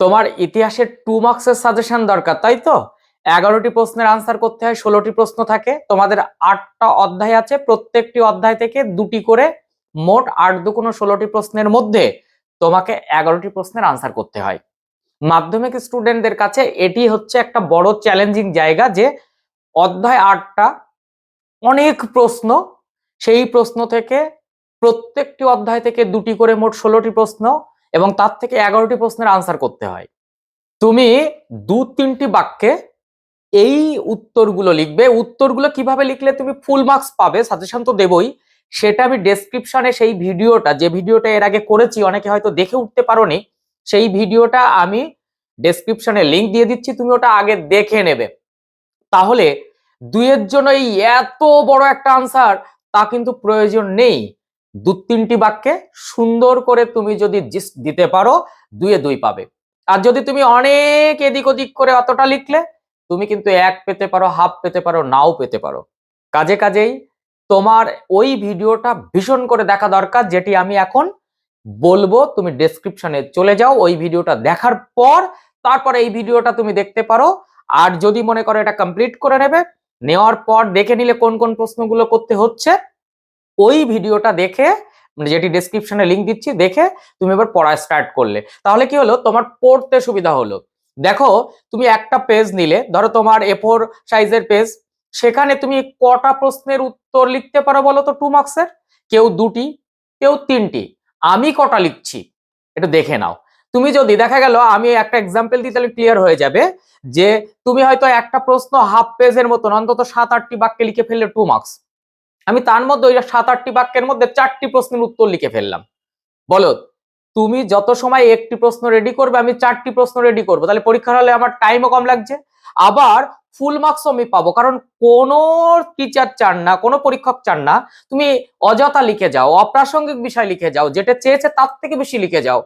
তোমার ইতিহাসের টু মার্কসের সাজেশন দরকার, তাই তো? এগারোটি প্রশ্নের আনসার করতে হয়, ষোলোটি প্রশ্ন থাকে। তোমাদের আটটা অধ্যায় আছে, প্রত্যেকটি অধ্যায় থেকে দুটি করে মোট আট দুকোনো ষোলোটি প্রশ্নের মধ্যে তোমাকে এগারোটি প্রশ্নের আনসার করতে হয়। মাধ্যমিক স্টুডেন্টদের কাছে এটি হচ্ছে একটা বড় চ্যালেঞ্জিং জায়গা যে অধ্যায় আটটা অনেক প্রশ্ন, সেই প্রশ্ন থেকে প্রত্যেকটি অধ্যায় থেকে দুটি করে মোট ষোলোটি প্রশ্ন এবং তার থেকে এগারোটি প্রশ্নের আনসার করতে হয়। তুমি দু তিনটি বাক্যে এই উত্তরগুলো লিখবে। উত্তরগুলো কীভাবে লিখলে তুমি ফুল মার্কস পাবে সাজেশন তো দেবই। সেটা আমি ডেসক্রিপশনে সেই ভিডিওটা, যে ভিডিওটা এর আগে করেছি, অনেকে হয়তো দেখে উঠতে পারোনি, সেই ভিডিওটা আমি ডেসক্রিপশনে লিংক দিয়ে দিচ্ছি, তুমি ওটা আগে দেখে নেবে। তাহলে দুইয়ের জন্য এই এত বড় একটা আনসার তা কিন্তু প্রয়োজন নেই। দু তিনটি বাক্যে সুন্দর করে তুমি যদি জিস্ট দিতে পারো, দুয়ে দুই পাবে। আর যদি তুমি অনেক এদিক ওদিক করে অতটা লিখলে, তুমি কিন্তু এক পেতে পারো, হাফ পেতে পারো, নাও পেতে পারো। কাজে কাজেই তোমার ওই ভিডিওটা ভীষণ করে দেখা দরকার, যেটি আমি এখন বলব, তুমি ডেসক্রিপশনে চলে যাও, ওই ভিডিওটা দেখার পর তারপরে এই ভিডিওটা তুমি দেখতে পারো। আর যদি মনে করো এটা কমপ্লিট করে নেবে, নেওয়ার পর দেখে নিলে কোন কোন প্রশ্নগুলো করতে হচ্ছে ওই ভিডিওটা দেখে মানে যেটি ডেসক্রিপশনে লিংক দিচ্ছি, দেখে তুমি এবার পড়া স্টার্ট করলে। তাহলে কি হলো? তোমার পড়তে সুবিধা হলো। দেখো, তুমি একটা পেজ নিলে, ধরো তোমার এ ফোর সাইজের পেজ সেখানে তুমি কটা প্রশ্নের উত্তর লিখতে পারো বলো তো টু মার্কসের কেউ দুটি, কেউ তিনটি। আমি কটা লিখছি? এটা দেখে নাও। তুমি যদি, দেখা গেল, আমি একটা এক্সাম্পল দিই, তাহলে ক্লিয়ার হয়ে যাবে যে, তুমি হয়তো একটা প্রশ্ন হাফ পেজের মতন, অন্তত সাত আটটি বাক্যে লিখে ফেললে টু মার্কস আমি তার মধ্যে ওই সাত আটটি বাক্যের মধ্যে চারটি প্রশ্নের উত্তর লিখে ফেললাম। বলো, তুমি যত সময় একটি প্রশ্ন রেডি করবে, আমি চারটি প্রশ্ন রেডি করব। তাহলে পরীক্ষার হলে আমার টাইমও কম লাগছে। আবার ফুল মার্কস আমি পাবো, কারণ কোনো টিচার চান না, কোনো পরীক্ষক চান না। তুমি অযথা লিখে যাও, অপ্রাসঙ্গিক বিষয় লিখে যাও, যেটা চেয়েছে তার থেকে বেশি লিখে যাও।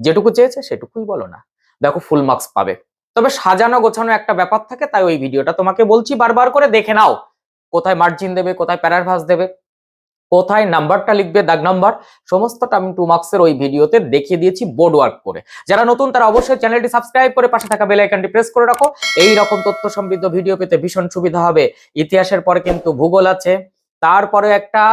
যেটুকু চেয়েছে সেটুকুই বলো না। দেখো ফুল মার্কস পাবে। তবে সাজানো গোছানো একটা ব্যাপার থাকে, তাই ওই ভিডিওটা তোমাকে বলছি, বারবার করে দেখে নাও। কোথায় মার্জিন দেবে, কোথায় প্যারাভাস দেবে, কোথায় নাম্বারটা লিখবে, দাগ নাম্বার সমস্তটা আমি টু মার্কসের ওই ভিডিওতে দেখিয়ে দিয়েছি বোর্ড ওয়ার্ক করে। যারা নতুন, তারা অবশ্যই চ্যানেলটি সাবস্ক্রাইব করে পাশে থাকা বেল আইকনটি প্রেস করে রাখো। এই রকম তথ্য সমৃদ্ধ ভিডিও পেতে ভীষণ সুবিধা হবে। ইতিহাসের পরে কিন্তু ভূগোল আছে। তারপরে একটা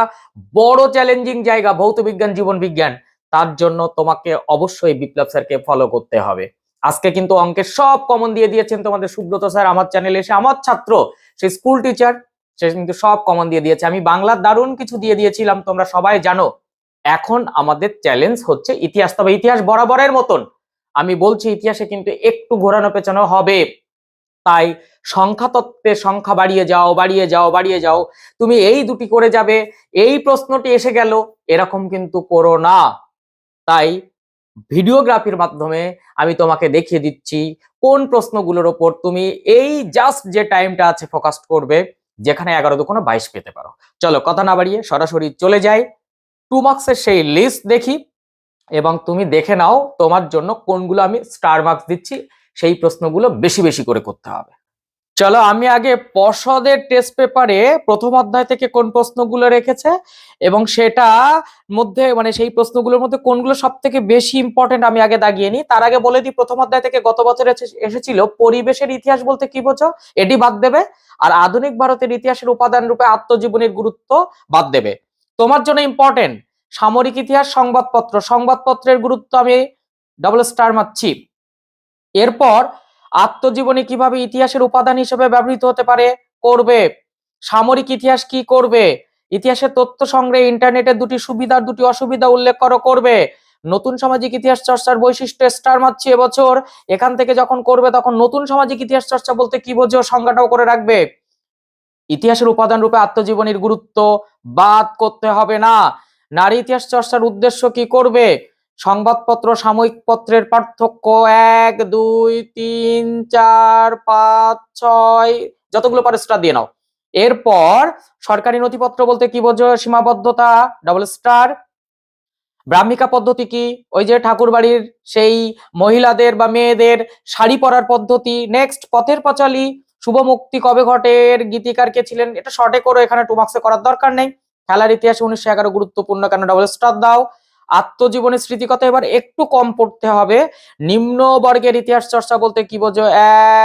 বড় চ্যালেঞ্জিং জায়গা, ভৌত বিজ্ঞান, জীবন বিজ্ঞান। তার জন্য তোমাকে অবশ্যই বিপ্লব স্যারকে ফলো করতে হবে। আজকে কিন্তু অঙ্কের সব কমন দিয়ে দিয়েছেন তোমাদের সুব্রত স্যার। আমার চ্যানেলে এসে আমার ছাত্র সে স্কুল টিচার সে কিন্তু সব কমন দিয়ে দিয়েছে। আমি বাংলার দারুণ কিছু দিয়ে দিয়েছিলাম, তোমরা সবাই জানো। এখন আমাদের চ্যালেঞ্জ হচ্ছে ইতিহাস। তবে ইতিহাস বরাবরের মতন। আমি বলছি ইতিহাসে কিন্তু একটু ঘোরানো পেছানো হবে। তাই সংখ্যা তত্ত্বে সংখ্যা বাড়িয়ে যাও বাড়িয়ে যাও বাড়িয়ে যাও। তুমি এই দুটি করে যাবে, এই প্রশ্নটি এসে গেল, এরকম কিন্তু করো না। তাই ভিডিওগ্রাফির মাধ্যমে আমি তোমাকে দেখিয়ে দিচ্ছি কোন প্রশ্নগুলোর ওপর তুমি এই জাস্ট যে টাইমটা আছে ফোকাস করবে। যেখানে এগারো দুকোনো বাইশ পেতে পারো। চলো কথা না বাড়িয়ে সরাসরি চলে যাই। টু মার্কসের সেই লিস্ট দেখি এবং তুমি দেখে নাও তোমার জন্য কোনগুলো আমি স্টার মার্কস দিচ্ছি, সেই প্রশ্নগুলো বেশি বেশি করে করতে হবে। চলো, আমি আগে পর্ষদের টেস্ট পেপারে প্রথম অধ্যায় থেকে কোন প্রশ্নগুলো রেখেছে এবং সেটা মধ্যে মানে সেই প্রশ্নগুলোর মধ্যে কোনগুলো সব থেকে বেশি ইম্পর্টেন্ট আমি আগে দাগিয়ে নিই। তার আগে বলে দিই, প্রথম অধ্যায় থেকে গত বছর এসে- এসেছিল, পরিবেশের ইতিহাস বলতে কি বোঝো? এটি বাদ দেবে। আর আধুনিক ভারতের ইতিহাসের উপাদান রূপে আত্মজীবনীর গুরুত্ব বাদ দেবে। তোমার জন্য ইম্পর্টেন্ট সামরিক ইতিহাস, সংবাদপত্র। সংবাদপত্রের গুরুত্ব আমি ডাবল স্টার মারছি। এরপর আত্মজীবনী কীভাবে ইতিহাসের উপাদান হিসেবে ব্যবহৃত হতে পারে? করবে। সামরিক ইতিহাস কি করবে? ইতিহাসের তথ্য সংগ্রহে ইন্টারনেটের দুটি সুবিধার দুটি অসুবিধা উল্লেখ করো, করবে। নতুন সামাজিক ইতিহাস চর্চার বৈশিষ্ট্য স্টার মারছি এবছর। এখান থেকে যখন করবে তখন নতুন সামাজিক ইতিহাস চর্চা বলতে কি বোঝো সংজ্ঞাটাও করে রাখবে। ইতিহাসের উপাদান রূপে আত্মজীবনীর গুরুত্ব বাদ করতে হবে না। নারী ইতিহাস চর্চার উদ্দেশ্য কি করবে? সংবাদপত্র, সাময়িক পত্রের পার্থক্য এক, দুই, তিন, চার, পাঁচ, ছয়, যতগুলো পারে স্টার দিয়ে নাও। এরপর সরকারি নথিপত্র বলতে কি বোঝো? সীমাবদ্ধতা ডবল স্টার ব্রাহ্মিকা পদ্ধতি কি? ওই যে ঠাকুর বাড়ির সেই মহিলাদের বা মেয়েদের শাড়ি পরার পদ্ধতি। নেক্সট পথের পাঁচালী, শুভ মুক্তি কবে ঘটের গীতিকার কে ছিলেন? এটা শর্টে করো এখানে টু মার্কসে করার দরকার নেই। খেলার ইতিহাসে উনিশশো এগারো গুরুত্বপূর্ণ, কেন ডবল স্টার দাও। আত্মজীবনী স্মৃতিকথা এবার একটু কম পড়তে হবে। নিম্ন বর্গের ইতিহাস চর্চা বলতে কি বোঝো?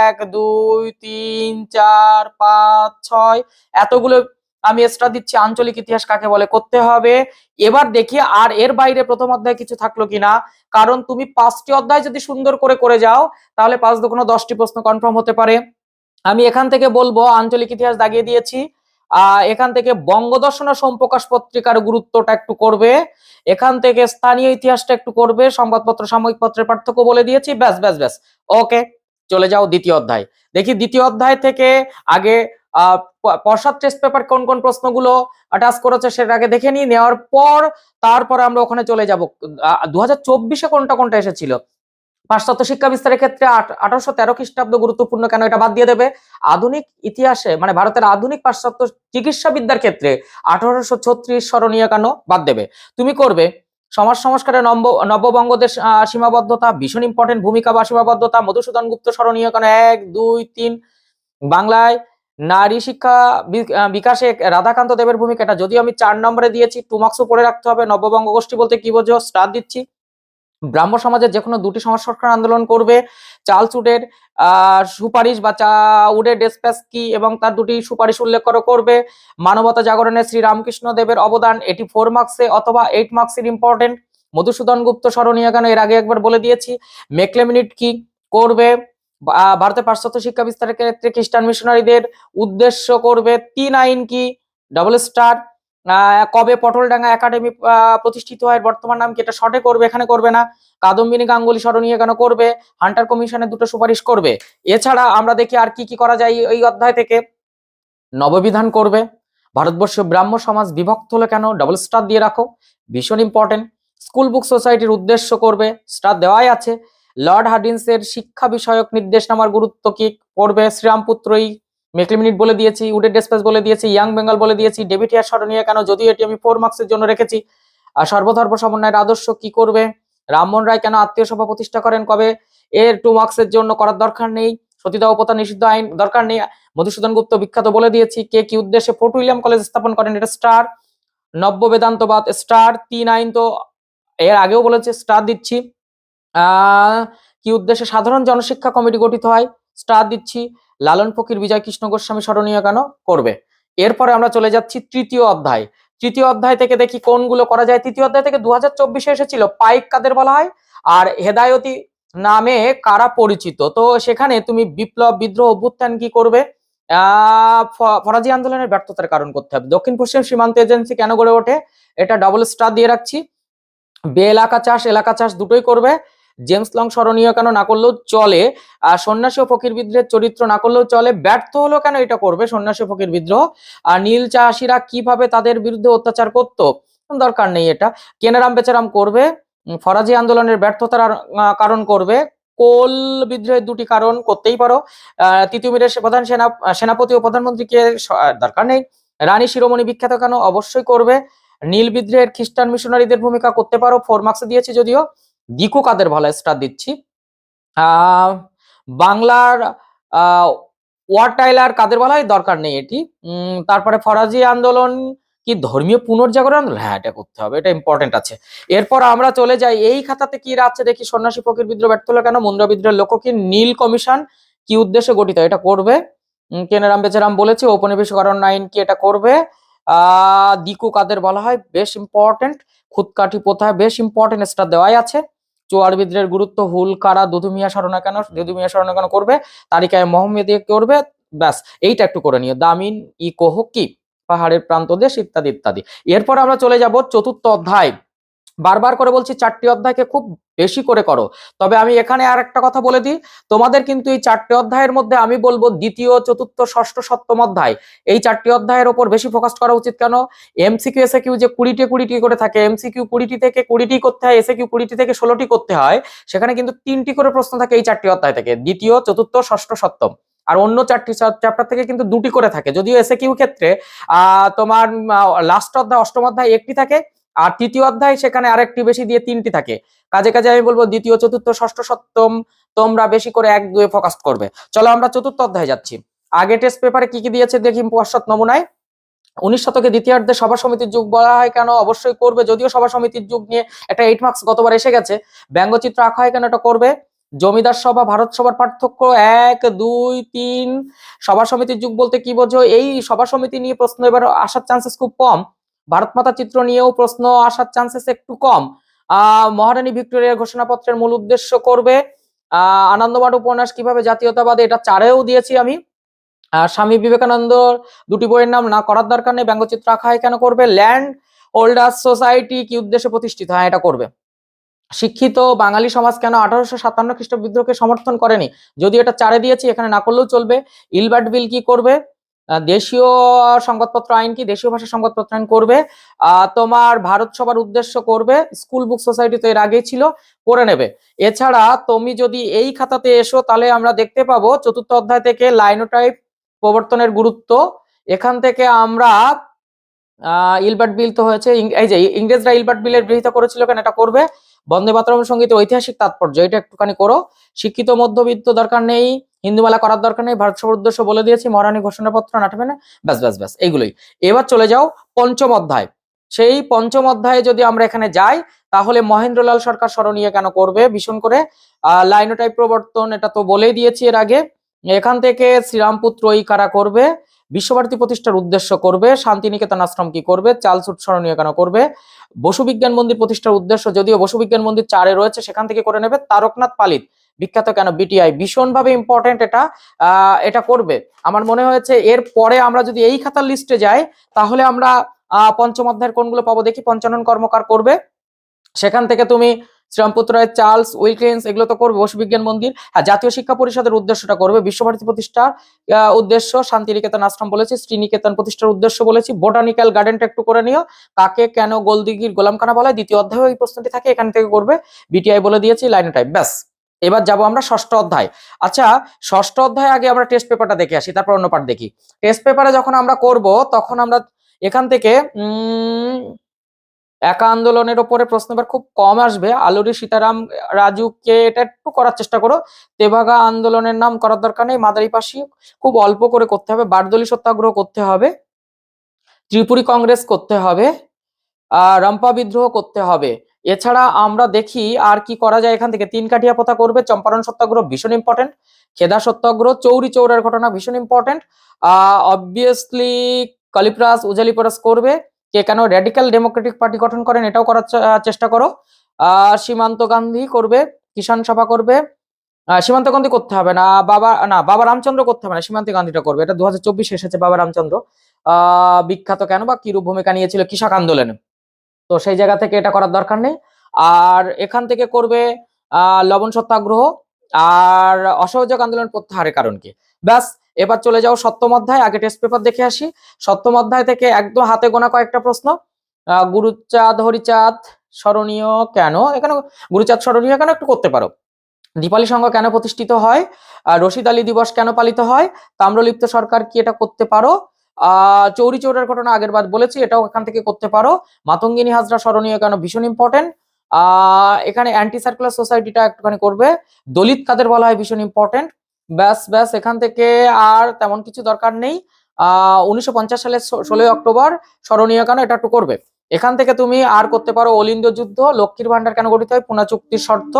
এক, দুই, তিন, চার, পাঁচ, ছয়। এতগুলো আমি এক্সট্রা দিচ্ছি, আঞ্চলিক ইতিহাস কাকে বলে? করতে হবে। এবার দেখি আর এর বাইরে প্রথম অধ্যায় কিছু থাকল কিনা। কারণ তুমি পাঁচটি অধ্যায় যদি সুন্দর করে করে যাও, তাহলে পাঁচ দুগুণ দশটি প্রশ্ন কনফার্ম হতে পারে। আমি এখান থেকে বলব, আঞ্চলিক ইতিহাস দাগিয়ে দিয়েছি। এখান থেকে বঙ্গদর্শন সোমপ্রকাশ পত্রিকার গুরুত্বটা একটু করবে। এখান থেকে স্থানীয় ইতিহাসটা একটু করবে। সংবাদপত্র, সাময়িক পত্রের পার্থক্য বলে দিয়েছি। ব্যাস ব্যাস ব্যাস। ওকে, চলে যাও দ্বিতীয় অধ্যায়। দেখি দ্বিতীয় অধ্যায় থেকে আগে পশ্চাৎ টেস্ট পেপার কোন কোন প্রশ্নগুলো টাচ করেছে সেটা আগে দেখে নিই। নেওয়ার পর তারপরে আমরা ওখানে চলে যাব। দু হাজার কোনটা কোনটা এসেছিল? পাশ্চাত্য শিক্ষা বিস্তারের ক্ষেত্রে আঠারোশো তেরো খ্রিস্টাব্দ গুরুত্বপূর্ণ কেন এটা বাদ দিয়ে দেবে? আধুনিক ইতিহাসে মানে ভারতের আধুনিক পাশ্চাত্য চিকিৎসা বিদ্যার ক্ষেত্রে আঠারোশো ছত্রিশ স্মরণীয় কেন বাদ দেবে? তুমি করবে সমাজ সংস্কারে নব নববঙ্গদেশ আহ, সীমাবদ্ধতা ভীষণ ইম্পর্টেন্ট ভূমিকা বা সীমাবদ্ধতা মধুসূদন গুপ্ত স্মরণীয় কেন? এক দুই তিন। বাংলায় নারী শিক্ষা বিকাশে রাধাকান্ত দেবের ভূমিকা এটা যদিও আমি চার নম্বরে দিয়েছি টু মার্কসও পড়ে রাখতে হবে। নববঙ্গ গোষ্ঠী বলতে কি বোঝো? স্টার দিচ্ছি। ব্রাহ্ম সমাজের যে কোনো দুটি সমাজ সরকার আন্দোলন করবে। চার্লসউডের আহ, সুপারিশ বা চাউডের ডেসপ্যাস কি এবং তার দুটি সুপারিশ উল্লেখ করো করবে। মানবতা জাগরণে শ্রী রামকৃষ্ণ দেবের অবদান, এটি ফোর মার্কসে অথবা এইট মার্কসের ইম্পর্টেন্ট মধুসূদন গুপ্ত স্মরণীয় কেন এর আগে একবার বলে দিয়েছি, মেকলেমিনিট কি করবে? ভারতের পাশ্চাত্য শিক্ষা বিস্তারের ক্ষেত্রে খ্রিস্টান মিশনারিদের উদ্দেশ্য করবে। তিন আইন কি? ডাবল স্টার কবে পটলডাঙ্গা একাডেমি প্রতিষ্ঠিত হয় বর্তমান নাম কি এটা শর্টে করবে, এখানে করবে না? কাদম্বিনী গাঙ্গুলি স্মরণীয় কেন করবে? হান্টার কমিশনের দুটো সুপারিশ করবে। এছাড়া আমরা দেখি আর কি কি করা যায় এই অধ্যায় থেকে। নববিধান করবে। ভারতবর্ষ ব্রাহ্ম সমাজ বিভক্ত হলো কেন? ডাবল স্টার দিয়ে রাখো। ভীষণ ইম্পর্টেন্ট স্কুল বুক সোসাইটির উদ্দেশ্য করবে। স্টার দেওয়াই আছে। লর্ড হার্ডিন্সের শিক্ষা বিষয়ক নির্দেশনামার গুরুত্ব কি করবে শ্রীরামপুত্রই মেকলিমিনিট বলে দিয়েছি উডের ডেসপেস বলে দিয়েছি, ইয়াং বেঙ্গল বলে দিয়েছি, ডেভিড হিয়ার স্মরণীয় কেন? যদিও এটি আমি ফোর মার্কসের জন্য রেখেছি। আর সর্বধর্ম সমন্বয়ের আদর্শ কি করবে? রামমোহন রায় কেন আত্মীয় সভা প্রতিষ্ঠা করেন কবে? এর টু মার্কসের জন্য করার দরকার নেই। সতীদাহ উপতা নিষিদ্ধ আইন দরকার নেই। মধুসূদন গুপ্ত বিখ্যাত বলে দিয়েছি, কে কি উদ্দেশ্যে ফোর্ট উইলিয়াম কলেজ স্থাপন করেন? এটা স্টার নব্য বেদান্তবাদ স্টার তিন আইন তো এর আগেও বলেছে স্টার দিচ্ছি। কি উদ্দেশ্যে সাধারণ জনশিক্ষা কমিটি গঠিত হয়? স্টার দিচ্ছি। লালন ফকির বিজয় কৃষ্ণ গোস্বামী স্মরণীয় কেন? করবে। এরপরে আমরা চলে যাচ্ছি তৃতীয় অধ্যায়। তৃতীয় অধ্যায় থেকে দেখি কোনগুলো করা যায়। তৃতীয় অধ্যায় থেকে দু হাজার এসেছিল, পাইক কাদের বলা হয়? আর হেদায়তি নামে কারা পরিচিত? তো সেখানে তুমি বিপ্লব, বিদ্রোহ অভ্যুত্থান কি করবে? আহ ফরাজি আন্দোলনের ব্যর্থতার কারণ করতে হবে। দক্ষিণ পশ্চিম সীমান্ত এজেন্সি কেন গড়ে ওঠে? এটা ডাবল স্টার দিয়ে রাখছি। বে এলাকা চাষ এলাকা চাষ দুটোই করবে। জেমস লং স্মরণীয় কেন না করলেও চলে, আর সন্ন্যাসী ও ফকির বিদ্রোহের চরিত্র না করলেও চলে, ব্যর্থ হলো কেন এটা করবে সন্ন্যাসী ফকির বিদ্রোহ? আর নীল চাষিরা কীভাবে তাদের বিরুদ্ধে অত্যাচার করতো? দরকার নেই এটা। কেনারাম বেচারাম করবে ফরাজি আন্দোলনের ব্যর্থতার কারণ করবে। কোল বিদ্রোহের দুটি কারণ করতেই পারো। তিতুমিরের প্রধান সেনা, সেনাপতি ও প্রধানমন্ত্রীকে দরকার নেই। রানী শিরোমণি বিখ্যাত কেন? অবশ্যই করবে। নীল বিদ্রোহের খ্রিস্টান মিশনারিদের ভূমিকা করতে পারো, ফোর মার্কস দিয়েছি যদিও। দিকু কাদের ভালো স্টার দিচ্ছি। বাংলার ওয়ার কাদের বলা হয়? দরকার নেই এটি। তারপরে ফরাজি আন্দোলন কি ধর্মীয় পুনর্জাগরণ? হ্যাঁ এটা করতে হবে, এটা ইম্পর্টেন্ট আছে। এরপর আমরা চলে যাই, এই খাতাতে কি আছে দেখি, সন্ন্যাসী ফকির বিদ্রোহ ব্যর্থ হলো কেন? মুন্ডা বিদ্রোহের লক্ষ্য কি? নীল কমিশন কি উদ্দেশ্যে গঠিত? এটা করবে। কেনারাম বেচারাম বলেছে ঔপনিবেশিকরণ আইন কি এটা করবে? আহ, দিকু কাদের বলা হয়? বেশ ইম্পর্টেন্ট খুদকাঠি প্রথায় বেশ ইম্পর্টেন্ট স্টার দেওয়াই আছে। চোয়ার বিদ্রের গুরুত্ব, হুল, কারা, দুধুমিয়া স্মরণা কেন? দুধুমিয়া স্মরণা কেন করবে? তারিকায় মোহাম্মদীয় করবে, ব্যাস, এইটা একটু করে নিও। দামিন ই কোহ কি পাহাড়ের প্রান্ত দেশ, ইত্যাদি ইত্যাদি। এরপর আমরা চলে যাব চতুর্থ অধ্যায়। বারবার করে বলছি চারটি অধ্যায়কে খুব বেশি করে করো। তবে আমি এখানে আর একটা কথা বলে দিই, তোমাদের কিন্তু এই চারটি অধ্যায়ের মধ্যে আমি বলব দ্বিতীয়, চতুর্থ, ষষ্ঠ, সপ্তম অধ্যায়। এই চারটি অধ্যায়ের ওপর বেশি ফোকাস করা উচিত কেন? এমসিকিউ এসে কিউ যে কুড়িটি কুড়িটি করে থাকে এমসিকিউ কুড়িটি থেকে কুড়িটি করতে হয় এসে কিউ কুড়িটি থেকে ষোলোটি করতে হয়, সেখানে কিন্তু তিনটি করে প্রশ্ন থাকে এই চারটি অধ্যায় থেকে, দ্বিতীয়, চতুর্থ, ষষ্ঠ, সপ্তম। আর অন্য চারটি চ্যাপ্টার থেকে কিন্তু দুটি করে থাকে। যদিও এসে কিউ ক্ষেত্রে, আহ, তোমার লাস্ট অধ্যায়, অষ্টম অধ্যায় একটি থাকে আর তৃতীয় অধ্যায় সেখানে আরেকটি বেশি দিয়ে তিনটি থাকে। কাজে কাজে আমি বলব দ্বিতীয়, চতুর্থ, ষষ্ঠ, সপ্তম তোমরা বেশি করে এক, দুয়ে ফোকাস করবে। চলো আমরা চতুর্থ অধ্যায়ে যাচ্ছি। আগে টেস্ট পেপারে কি কি দিয়েছে দেখি পশ্চাৎ নমুনায়। উনিশ শতকে দ্বিতীয়ার্ধে সভা সমিতির যুগ বলা হয় কেন? অবশ্যই করবে, যদিও সভা সমিতির যুগ নিয়ে একটা এইট মার্কস গতবার এসে গেছে। ব্যঙ্গচিত্র আঁকা হয় কেন এটা করবে? জমিদার সভা, ভারত সভার পার্থক্য এক, দুই, তিন। সভা সমিতির যুগ বলতে কি বোঝো? এই সভা সমিতি নিয়ে প্রশ্ন এবার আসার চান্সেস খুব কম। ভারত মাতা চিত্র নিয়েও প্রশ্ন আসার চান্সেস একটু কম। মহারানী ভিক্টোরিয়ার ঘোষণাপত্রের মূল উদ্দেশ্য করবে। আনন্দমাঠ উপন্যাস কীভাবে জাতীয়তাবাদ এটা চারেও দিয়েছি আমি। স্বামী বিবেকানন্দ দুটি বইয়ের নাম না করার দরকার নেই, ব্যঙ্গচিত্র আঁকা কেন করবে? ল্যান্ড হোল্ডার্স সোসাইটি কি উদ্দেশ্যে প্রতিষ্ঠিত? হয়, এটা করবে। শিক্ষিত বাঙালি সমাজ কেন আঠারোশো সাতান্ন খ্রিস্ট বিদ্রোহকে সমর্থন করেনি? যদি এটা চারে দিয়েছি, এখানে না করলেও চলবে। ইলবার্ট বিল কি করবে? দেশীয় সংবাদপত্র আইন কি? দেশীয় ভাষা সংবাদপত্র আইন করবে। তোমার ভারত সভার উদ্দেশ্য করবে। স্কুল বুক সোসাইটি তো এর আগেই ছিল করে নেবে। এছাড়া তুমি যদি এই খাতাতে এসো, তাহলে আমরা দেখতে পাবো চতুর্থ অধ্যায় থেকে লাইনোটাইপ প্রবর্তনের গুরুত্ব। এখান থেকে আমরা ইলবার্ট বিল তো হয়েছে এই যে ইংরেজরা ইলবার্ট বিলের বিরোধিতা করেছিল কেন? এটা করবে। বন্দে মাতরম সঙ্গীতের ঐতিহাসিক তাৎপর্য, এটা একটুখানি করো। শিক্ষিত, মধ্যবিত্ত দরকার নেই। হিন্দুমেলা করার দরকার নেই, ভারত উদ্দেশ্য বলে দিয়েছি, মহারানী ঘোষণাপত্র নাটবে না, ব্যাস ব্যাস ব্যাস, এইগুলোই। এবার চলে যাও পঞ্চম অধ্যায়। সেই পঞ্চম অধ্যায়ে যদি আমরা এখানে যাই, তাহলে মহেন্দ্রলাল সরকার স্মরণীয় কেন করবে? ভীষণ করে। আহ, লাইনোটাইপ প্রবর্তন, এটা তো বলেই দিয়েছি এর আগে। এখান থেকে শ্রীরামপুত্র এই কারা করবে? বিশ্বভারতী প্রতিষ্ঠার উদ্দেশ্য করবে। শান্তিনিকেতন আশ্রম কি করবে? চালসুট স্মরণীয় কেন করবে? বসু বিজ্ঞান মন্দির প্রতিষ্ঠার উদ্দেশ্য, যদিও বসু বিজ্ঞান মন্দির চারে রয়েছে, সেখান থেকে করে নেবে তারকনাথ পালিত। বিখ্যাত কেন? বিটিআই ভীষণভাবে ইম্পর্টেন্ট এটা এটা করবে। আমার মনে হয়েছে এর পরে আমরা যদি এই খাতার লিস্টে যাই, তাহলে আমরা পঞ্চম অধ্যায়ের কোনগুলো পাবো। দেখি পঞ্চানন কর্মকার করবে। সেখান থেকে তুমি শ্রীরামপুত্র রায়, চার্লস উইলকিন্স, এগুলো তো করবে বসু বিজ্ঞান মন্দির। হ্যাঁ জাতীয় শিক্ষা পরিষদের উদ্দেশ্যটা করবে। বিশ্বভারতী প্রতিষ্ঠার উদ্দেশ্য, শান্তিনিকেতন আশ্রম বলেছি, শ্রীনিকেতন প্রতিষ্ঠার উদ্দেশ্য বলেছি। বোটানিক্যাল গার্ডেনটা একটু করে নিও। কাকে, কেন গোলদিগির গোলামখানা বলা দ্বিতীয় অধ্যায়ে এই প্রশ্নটি থাকে, এখান থেকে করবে। বিটিআই বলে দিয়েছি, লাইন টাইপ, ব্যাস। এবার যাব আমরা ষষ্ঠ অধ্যায়। আচ্ছা ষষ্ঠ অধ্যায় আগে আমরা টেস্ট পেপারটা দেখে আসি, তারপর অন্য পার্ট দেখি। টেস্ট পেপারে যখন আমরা করব, তখন আমরা এখান থেকে একা আন্দোলনের ওপরে প্রশ্ন এবার খুব কম আসবে। আলুরি সীতারাম, রাজুকে এটা একটু করার চেষ্টা করো। তেভাগা আন্দোলনের নাম করার দরকার নেই, মাদারিপাশি খুব অল্প করে করতে হবে। বারদলি সত্যাগ্রহ করতে হবে। ত্রিপুরী কংগ্রেস করতে হবে। আহ রম্পা বিদ্রোহ করতে হবে। এছাড়া আমরা দেখি আর কি করা যায় এখান থেকে। তিন কাঠিয়া পোতা করবে, চম্পারণ সত্যাগ্রহ ভীষণ ইম্পর্টেন্ট খেদা সত্যাগ্রহ, চৌরি চৌরার ঘটনা ভীষণ ইম্পর্টেন্ট অবভিয়াসলি কালিপ্রাস, উজালিপরাস করবে। কে কেন র্যাডিক্যাল ডেমোক্রেটিক পার্টি গঠন করেন এটাও করার চেষ্টা করো। আহ, সীমান্ত গান্ধী করবে, কিষাণ সভা করবে। সীমান্ত গান্ধী করতে হবে না, বাবা না, বাবা রামচন্দ্র করতে হবে না, সীমান্ত গান্ধীটা করবে। এটা দু হাজার চব্বিশ এসেছে বাবা রামচন্দ্র। আহ, বিখ্যাত কেন বা কিরূপ ভূমিকা নিয়েছিল কৃষক আন্দোলনে? তো সেই জায়গা থেকে এটা করার দরকার নেই। আর এখান থেকে করবে লবণ সত্যাগ্রহ আর অসহযোগ আন্দোলন প্রত্যাহারের কারণ কি? ব্যাস, এবার চলে যাও সপ্তম অধ্যায় আগে টেস্ট পেপার দেখে আসি। সপ্তম অধ্যায় থেকে একদম হাতে গোনা কয়েকটা প্রশ্ন। গুরুচাঁদ, হরিচাঁদ, স্মরণীয় কেন? এখানে গুরুচাঁদ, স্মরণীয় কেন একটু করতে পারো। দীপালি সংঘ কেন প্রতিষ্ঠিত হয়? রশিদ আলী দিবস কেন পালিত হয়? তাম্রলিপ্ত সরকার কি এটা করতে পারো? চৌরি চৌরার ঘটনা আগের বার বলেছি, এটাও এখান থেকে করতে পারো। মাতঙ্গিনী হাজরা স্মরণীয় কেন ভীষণ ইম্পর্টেন্ট এখানে অ্যান্টি সার্কুলার সোসাইটিটা একটুখানি করবে। দলিত কাদের বলা হয় ভীষণ ইম্পর্টেন্ট ব্যাস ব্যাস, এখান থেকে আর তেমন কিছু দরকার নেই। আহ, উনিশশো পঞ্চাশ সালের ষোলোই অক্টোবর, স্মরণীয় কেন এটা একটু করবে। এখান থেকে তুমি আর করতে পারো অলিন্দ যুদ্ধ, লক্ষ্মীর ভান্ডার কেন গঠিত হয়, পুনা চুক্তির শর্ত।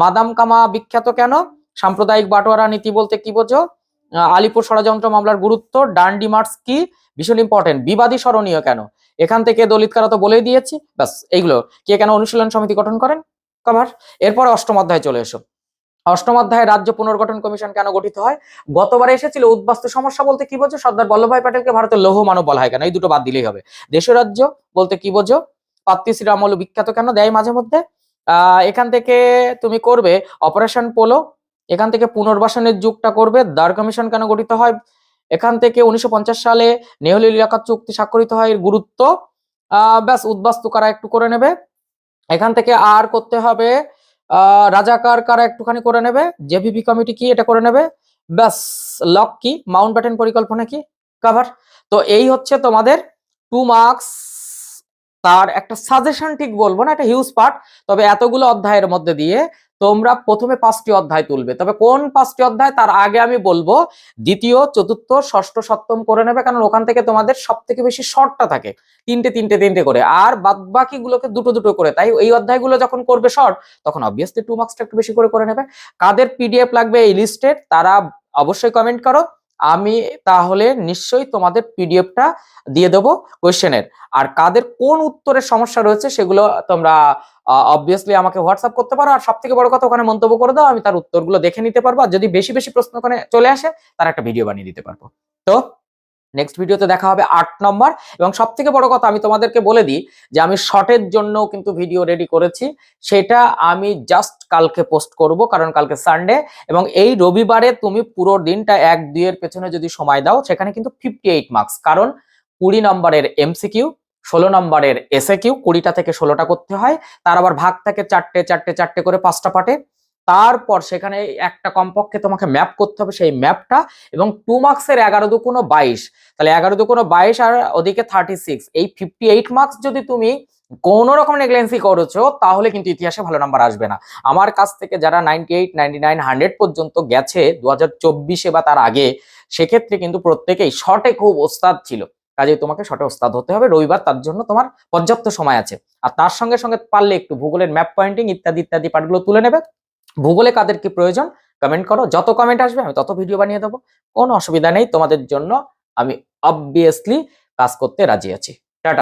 মাদাম কামা বিখ্যাত কেন? সাম্প্রদায়িক বাটোয়ারা নীতি বলতে কি বোঝো? আলিপুর ষড়যন্ত্র মামলার গুরুত্ব, ডান্ডি মার্কস কি? ভীষণ ইম্পর্টেন্ট বিবাদী স্মরণীয় কেন? এখান থেকে দলিত কারা তো বলেই দিয়েছি। ব্যাস, এইগুলো। কে কেন অনুশীলন সমিতি গঠন করেন? কভার। এরপরে অষ্টম অধ্যায় চলে এসো। অষ্টম অধ্যায়ে রাজ্য পুনর্গঠন কমিশন কেন গঠিত হয়? গতবারে এসেছিল উদ্বাস্তু সমস্যা বলতে কি বোঝো? সর্দার বল্লভভাই প্যাটেলকে ভারতের লৌহ মানব বলা হয় কেন? এই দুটো বাদ দিলেই হবে। দেশীয় রাজ্য বলতে কি বোঝো? পাত্তি শ্রীরামল বিখ্যাত কেন? দেয় মাঝে মধ্যে। এখান থেকে তুমি করবে অপারেশন পোলো। এখান থেকে পুনর্বাসনের যুগটা করবে দার কমিশন কেন গঠিত হয়? এখান থেকে উনিশশো পঞ্চাশ সালে নেহলি এলাকার চুক্তি স্বাক্ষরিত হয়, এর গুরুত্ব ব্যাস উদ্বাস্তু কারা একটু করে নেবে। এখান থেকে আর করতে হবে রাজাকার কারা একটুখানি করে নেবে জেভিপি কমিটি কি এটা করে নেবে? ব্যাস, লক কি? মাউন্ট ব্যাটেন পরিকল্পনা কি? কভার তো এই হচ্ছে তোমাদের টু মার্কস তার একটা সাজেশন ঠিক বলব না একটা হিউজ পার্ট তবে এতগুলো অধ্যায়ের মধ্যে দিয়ে তোমরা প্রথমে পাঁচটি অধ্যায় তুলবে। তবে কোন পাঁচটি অধ্যায়? তার আগে আমি বলব, দ্বিতীয়, চতুর্থ, ষষ্ঠ, সপ্তম করে নেবে, কারণ ওখান থেকে তোমাদের সব থেকে বেশি শর্টটা থাকে। তিনটে তিনটে তিনটে করে। আর বাদ বাকিগুলোকে দুটো দুটো করে। তাই এই অধ্যায়গুলো যখন করবে শর্ট, তখন অবভিয়াসলি টু মার্কসটা একটু বেশি করে করে নেবে। কাদের পিডিএফ লাগবে এই লিস্টের তারা অবশ্যই কমেন্ট করো। আমি তাহলে নিশ্চয়ই তোমাদের পিডিএফটা দিয়ে দেবো কোয়েশ্চেনের। আর কাদের কোন উত্তরের সমস্যা রয়েছে সেগুলো তোমরা অবভিয়াসলি আমাকে হোয়াটসঅ্যাপ করতে পারো। আর সব থেকে বড় কথা ওখানে মন্তব্য করে দাও, আমি তার উত্তরগুলো দেখে নিতে পারব। আর যদি বেশি বেশি প্রশ্ন ওখানে চলে আসে, তার একটা ভিডিও বানিয়ে দিতে পারব। তো নেক্সট ভিডিওতে দেখা হবে আট নম্বর। এবং সব থেকে বড় কথা আমি তোমাদেরকে বলে দিই যে আমি শর্টের জন্য কিন্তু ভিডিও রেডি করেছি। সেটা আমি জাস্ট কালকে পোস্ট করব, কারণ কালকে সানডে এবং এই রবিবারে তুমি পুরো দিনটা এক দুইয়ের পেছনে যদি সময় দাও, সেখানে কিন্তু ফিফটি এইট মার্কস কারণ কুড়ি নম্বরের এমসিকিউ ষোলো নম্বরের এসএ কিউ কুড়িটা থেকে ষোলোটা করতে হয়। তার আবার ভাগ থাকে চারটে চারটে চারটে করে পাঁচটা পার্টে তারপর সেখানে একটা কমপক্ষে তোমাকে ম্যাপ করতে হবে সেই ম্যাপটা এবং টু মার্কসের এগারো দুকোনো বাইশ। তাহলে এগারো দুকোনো বাইশ আর ওদিকে থার্টি সিক্স এই ফিফটি এইট মার্কস যদি তুমি কোন রকম নেগলেন্সি করেছ, তাহলে কিন্তু ইতিহাসে ভালো নাম্বার আসবে না। আমার কাছ থেকে যারা ninety eight ninety nine hundred পর্যন্ত গেছে দু হাজার চব্বিশে বা তার আগে, সেক্ষেত্রে কিন্তু প্রত্যেকেই শর্টে খুব ওস্তাদ ছিল। কাজে তোমাকে শর্টে ওস্তাদ হতে হবে। রবিবার তার জন্য তোমার পর্যাপ্ত সময় আছে। আর তার সঙ্গে সঙ্গে পারলে একটু ভূগোলের ম্যাপ পয়েন্টিং ইত্যাদি ইত্যাদি পার্টগুলো তুলে নেবে। ভূগোলে কাদের কি প্রয়োজন? কমেন্ট করো। যত কমেন্ট আসবে, আমি তত ভিডিও বানিয়ে দেবো। কোনো অসুবিধা নেই। তোমাদের জন্য আমি অবভিয়াসলি কাজ করতে রাজি আছি।